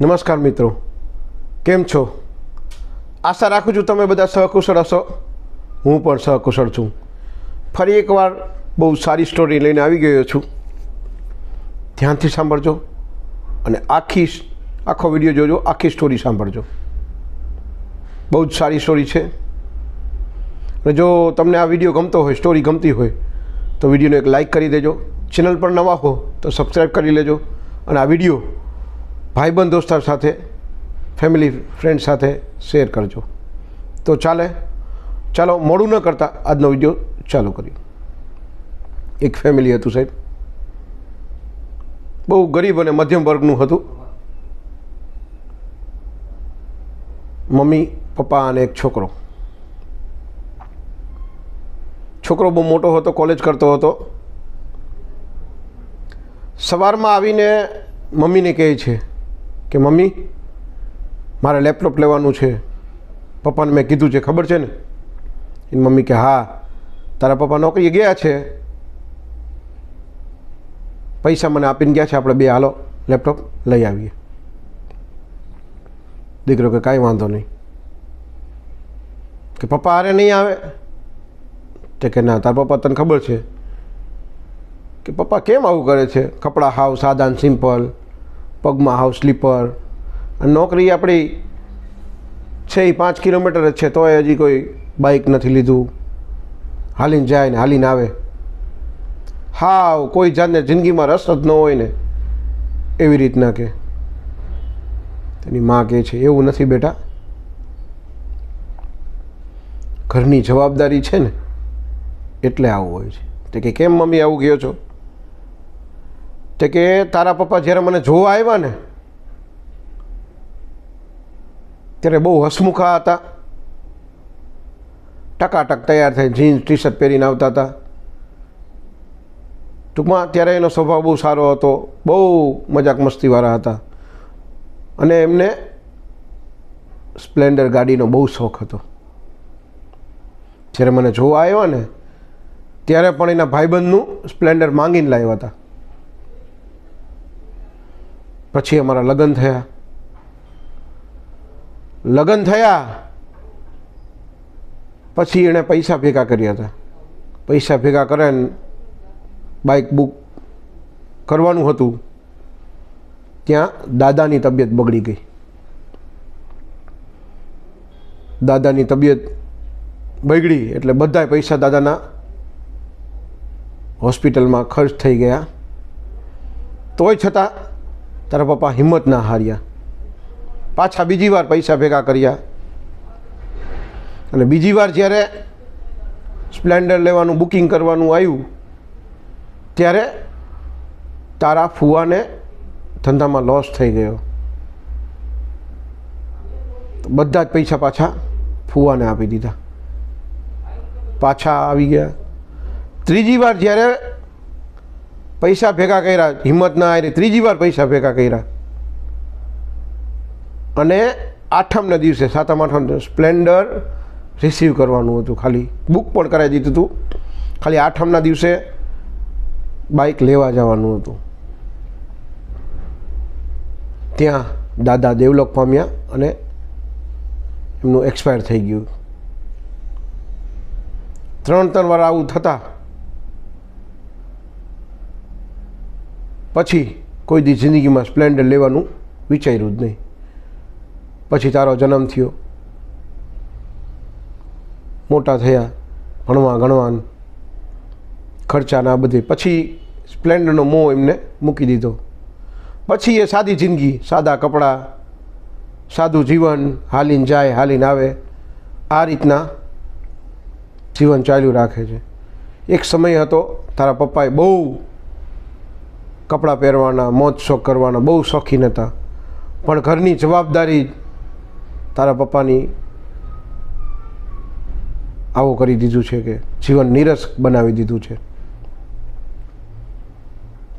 નમસ્કાર મિત્રો. કેમ છો? આશા રાખું છું તમે બધા સહકુશળ હશો. હું પણ સહકુશળ છું. ફરી એકવાર બહુ સારી સ્ટોરી લઈને આવી ગયો છું. ધ્યાનથી સાંભળજો અને આખી આખો વીડિયો જોજો, આખી સ્ટોરી સાંભળજો. બહુ જ સારી સ્ટોરી છે. અને જો તમને આ વીડિયો ગમતો હોય સ્ટોરી ગમતી હોય, તો વિડીયોને એક લાઈક કરી દેજો. ચેનલ પર નવા હો, તો સબસ્ક્રાઈબ કરી લેજો. અને આ વીડિયો ભાઈબંધ દોસ્તાર સાથે ફેમિલી ફ્રેન્ડ સાથે શેર કરજો. તો ચાલે. ચાલો, મોડું ન કરતાં આજનો વીડિયો ચાલુ કર્યો એક ફેમિલી હતું સાહેબ. બહુ ગરીબ અને મધ્યમ વર્ગનું હતું. મમ્મી, પપ્પા અને એક છોકરો. છોકરો બહુ મોટો હતો કોલેજ કરતો હતો. સવારમાં આવીને મમ્મીને કહે છે કે, મમ્મી, મારે લેપટોપ લેવાનું છે. પપ્પાને મેં કીધું છે, ખબર છે ને? એની મમ્મી કે, હા, તારા પપ્પા નોકરીએ ગયા છે. પૈસા મને આપીને ગયા છે, આપણે બે, હાલો, લેપટોપ લઈ આવીએ. દીકરો કે, કાંઈ વાંધો નહીં. કે, પપ્પા હારે નહીં આવે? તે કે, ના, તારા પપ્પા તને ખબર છે. કે, પપ્પા કેમ આવું કરે છે? કપડાં હાવ સાદા સિમ્પલ. પગમાં હાવ સ્લીપર. નોકરી આપણી છે એ પાંચ કિલોમીટર જ છે, તોય હજી કોઈ બાઇક નથી લીધું. હાલીને જાય ને હાલીને આવે. હાવ કોઈ જાતને જિંદગીમાં રસ જ ન હોય ને એવી રીતના કે. તેની માં કહે છે, એવું નથી બેટા. ઘરની જવાબદારી છે ને એટલે આવું હોય છે. તે કે, કેમ મમ્મી આવું કહો છો? તે કે તારા પપ્પા જ્યારે મને જોવા આવ્યા ને, ત્યારે બહુ હસમુખા હતા. ટકાટક તૈયાર થઈ જીન્સ ટી શર્ટ પહેરીને આવતા હતા. ટૂંકમાં ત્યારે એનો સ્વભાવ બહુ સારો હતો, બહુ મજાક મસ્તીવાળા હતા. અને એમને સ્પ્લેન્ડર ગાડીનો બહુ શોખ હતો. જ્યારે મને જોવા આવ્યા ને, ત્યારે પણ એના ભાઈબંધનું સ્પ્લેન્ડર માંગીને લાવ્યા હતા. પછી અમારા લગ્ન થયા. લગ્ન થયા. પછી એણે પૈસા ભેગા કર્યા હતા. પૈસા ભેગા કરે ને બાઇક બુક કરવાનું હતું. ત્યાં દાદાની તબિયત બગડી ગઈ. દાદાની તબિયત બગડી એટલે બધા પૈસા દાદાના હોસ્પિટલમાં ખર્ચ થઈ ગયા. તોય છતાં તારા પપ્પા હિંમત ના હાર્યા. પાછા બીજી વાર પૈસા ભેગા કર્યા. અને બીજી વાર જ્યારે સ્પ્લેન્ડર લેવાનું, બુકિંગ કરવાનું આવ્યું, ત્યારે તારા ફુવાને ધંધામાં લોસ થઈ ગયો. બધા જ પૈસા પાછા ફુવાને આપી દીધા. પાછા આવી ગયા. ત્રીજી વાર જ્યારે પૈસા ભેગા કર્યા હિંમત ના આવી ત્રીજી વાર પૈસા ભેગા કર્યા. અને આઠમના દિવસે, સાતમ, આઠમ સ્પ્લેન્ડર રિસીવ કરવાનું હતું ખાલી. બુક પણ કરાવી દીધું હતું. ખાલી આઠમના દિવસે બાઇક લેવા જવાનું હતું. ત્યાં દાદા દેવલોક પામ્યા અને એમનું એક્સપાયર થઈ ગયું. ત્રણ ત્રણ વાર આવું થતાં પછી કોઈ દી જિંદગીમાં સ્પ્લેન્ડર લેવાનું વિચાર્યું જ નહીં. પછી તારો જન્મ થયો. મોટા થયા, ભણવા ગણવાન, ખર્ચાના બધે. પછી સ્પ્લેન્ડરનો મોહ એમને મૂકી દીધો. પછી એ સાદી જિંદગી, સાદા કપડાં, સાદું જીવન, હાલીને જાય, હાલીને આવે, આ રીતના જીવન ચાલ્યું રાખે છે. એક સમય હતો, તારા પપ્પાએ બહુ કપડાં પહેરવાના, મોજ શોખ કરવાના, બહુ શોખીન હતા. પણ ઘરની જવાબદારી તારા પપ્પાની આવું કરી દીધું છે કે જીવન નીરસ બનાવી દીધું છે.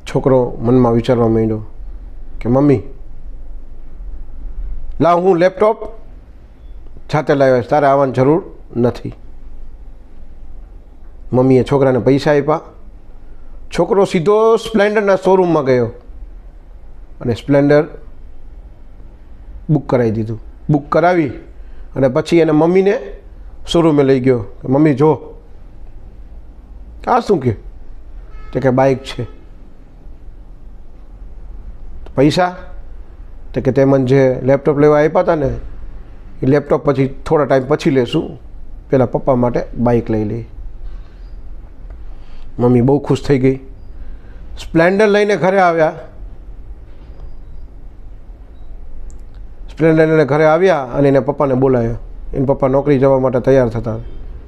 છોકરો મનમાં વિચારવા માંડ્યો કે, મમ્મી, લાવ હું લેપટોપ સાથે લાવ્યા તારે આવવાની જરૂર નથી. મમ્મીએ છોકરાને પૈસા આપ્યા. છોકરો સીધો સ્પ્લેન્ડરના શોરૂમમાં ગયો અને સ્પ્લેન્ડર બુક કરાવી દીધું. બુક કરાવી અને પછી એને મમ્મીને શોરૂમે લઈ ગયો. મમ્મી, જો. આ શું કે? તે કે બાઇક છે. પૈસા? તો કે તે મને જે લેપટોપ લેવા આપ્યા હતા ને, એ લેપટોપ પછી થોડા ટાઈમ પછી લેશું. પેલા પપ્પા માટે બાઇક લઈ લઈ મમ્મી બહુ ખુશ થઈ ગઈ. સ્પ્લેન્ડર લઈને ઘરે આવ્યા. સ્પ્લેન્ડર લઈને ઘરે આવ્યા અને એને પપ્પાને બોલાવ્યો એને પપ્પા નોકરી જવા માટે તૈયાર થતા.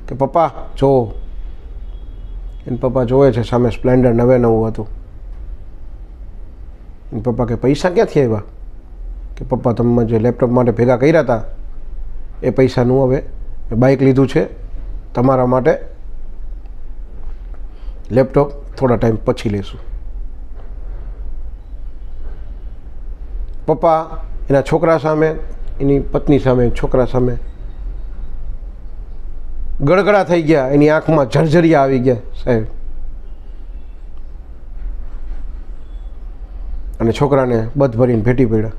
કે પપ્પા, જો. એને પપ્પા જોવે છે સામે સ્પ્લેન્ડર નવે નવું હતું. એને પપ્પા કે, પૈસા ક્યાંથી આવ્યા? કે, પપ્પા, તમે જે લેપટોપ માટે ભેગા કર્યા હતા, એ પૈસાનું હવે. બાઇક લીધું છે. તમારા માટે લેપટોપ થોડા ટાઈમ પછી લેશું. પપ્પા એના છોકરા સામે, એની પત્ની સામે, છોકરા સામે ગળગળા થઈ ગયા, એની આંખમાં ઝરઝરિયા આવી ગયા, સાહેબ. અને છોકરાને બધ ભરીને ભેટી પડ્યા.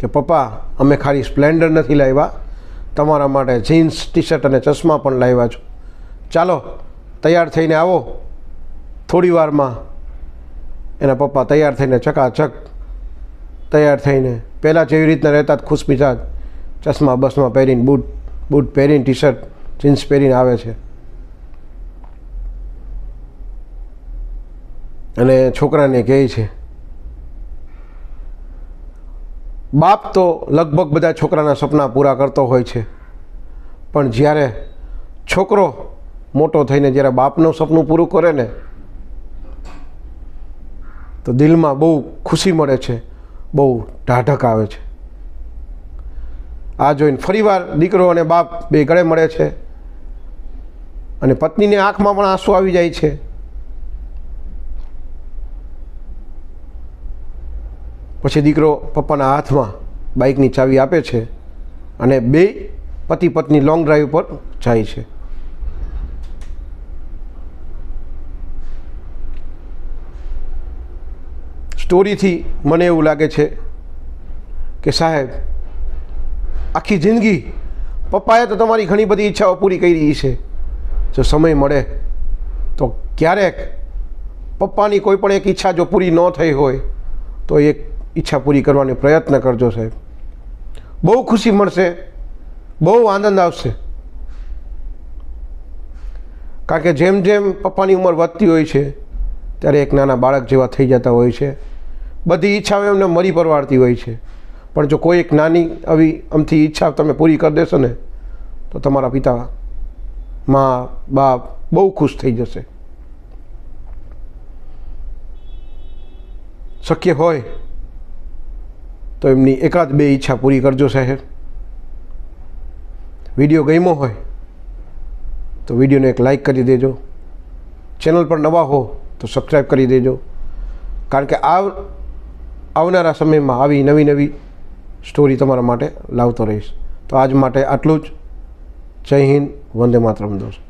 કે પપ્પા, અમે ખાલી સ્પ્લેન્ડર નથી લાવ્યા તમારા માટે જીન્સ ટી શર્ટ અને ચશ્મા પણ લાવ્યા છો. ચાલો, તૈયાર થઈને આવો. થોડી વારમાં એના પપ્પા તૈયાર થઈને ચકાચક તૈયાર થઈને પહેલાં જેવી રીતના રહેતા જ ખુશમિજાજ ચશ્મા બસમાં પહેરીને બૂટ બૂટ પહેરીને ટી શર્ટ જીન્સ પહેરીને આવે છે. અને છોકરાને કહે છે બાપ તો લગભગ બધા છોકરાના સપના પૂરા કરતો હોય છે. પણ જ્યારે છોકરો મોટો થઈને જ્યારે બાપનું સપનું પૂરું કરે ને, તો દિલમાં બહુ ખુશી મળે છે, બહુ ઢાઢક આવે છે. આ જોઈને ફરીવાર દીકરો અને બાપ બે ગળે મળે છે અને પત્નીની આંખમાં પણ આંસુ આવી જાય છે. પછી દીકરો પપ્પાના હાથમાં બાઇકની ચાવી આપે છે અને બે પતિ પત્ની લોંગ ડ્રાઈવ પર જાય છે. સ્ટોરીથી મને એવું લાગે છે કે સાહેબ, આખી જિંદગી પપ્પાએ તો તમારી ઘણી બધી ઈચ્છાઓ પૂરી કરી છે. જો સમય મળે તો ક્યારેક પપ્પાની કોઈ પણ એક ઈચ્છા જો પૂરી ન થઈ હોય, તો એક ઈચ્છા પૂરી કરવાનો પ્રયત્ન કરજો સાહેબ. બહુ ખુશી મળશે, બહુ આનંદ આવશે. કારણ કે જેમ જેમ પપ્પાની ઉંમર વધતી હોય છે, ત્યારે એક નાના બાળક જેવા થઈ જતા હોય છે. બધી ઈચ્છાઓ એમને મરી પરવાડતી હોય છે. પણ જો કોઈ એક નાની આવી અમથી ઈચ્છા તમે પૂરી કરી દેશો ને, તો તમારા પિતા મા, બાપ બહુ ખુશ થઈ જશે. શક્ય હોય તો એમની એકાદ બે ઈચ્છા પૂરી કરજો સાહેબ. વીડિયો ગમ્યો હોય તો વિડીયોને એક લાઈક કરી દેજો. ચેનલ પર નવા હો તો સબસ્ક્રાઈબ કરી દેજો. કારણ કે આવ આવનારા સમયમાં આવી નવી નવી સ્ટોરી તમારા માટે લાવતો રહીશ. તો આજ માટે આટલું જ. જય હિન્દ, વંદે માતરમ દોસ્ત.